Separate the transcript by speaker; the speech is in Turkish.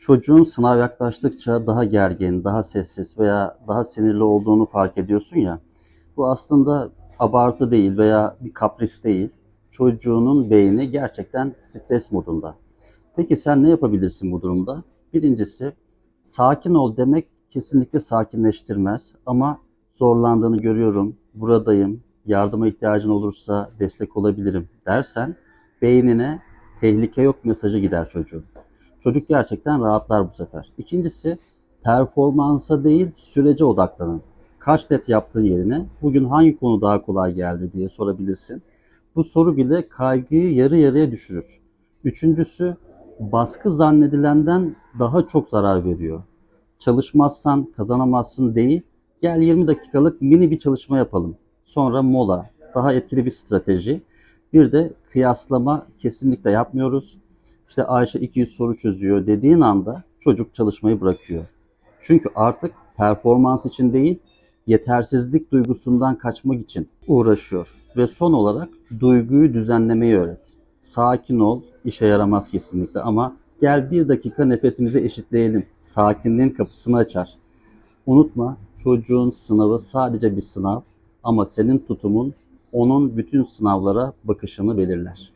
Speaker 1: Çocuğun sınav yaklaştıkça daha gergin, daha sessiz veya daha sinirli olduğunu fark ediyorsun ya. Bu aslında abartı değil veya bir kapris değil. Çocuğunun beyni gerçekten stres modunda. Peki sen ne yapabilirsin bu durumda? Birincisi sakin ol demek kesinlikle sakinleştirmez ama zorlandığını görüyorum, buradayım, yardıma ihtiyacın olursa destek olabilirim dersen beynine tehlike yok mesajı gider çocuğun. Çocuk gerçekten rahatlar bu sefer. İkincisi performansa değil sürece odaklanın. Kaç net yaptığın yerine bugün hangi konu daha kolay geldi diye sorabilirsin. Bu soru bile kaygıyı yarı yarıya düşürür. Üçüncüsü baskı zannedilenden daha çok zarar veriyor. Çalışmazsan kazanamazsın değil. Gel 20 dakikalık mini bir çalışma yapalım. Sonra mola. Daha etkili bir strateji. Bir de kıyaslama kesinlikle yapmıyoruz. İşte Ayşe 200 soru çözüyor dediğin anda çocuk çalışmayı bırakıyor. Çünkü artık performans için değil, yetersizlik duygusundan kaçmak için uğraşıyor. Ve son olarak duyguyu düzenlemeyi öğret. Sakin ol, işe yaramaz kesinlikle ama gel bir dakika nefesimizi eşitleyelim. Sakinliğin kapısını açar. Unutma çocuğun sınavı sadece bir sınav ama senin tutumun onun bütün sınavlara bakışını belirler.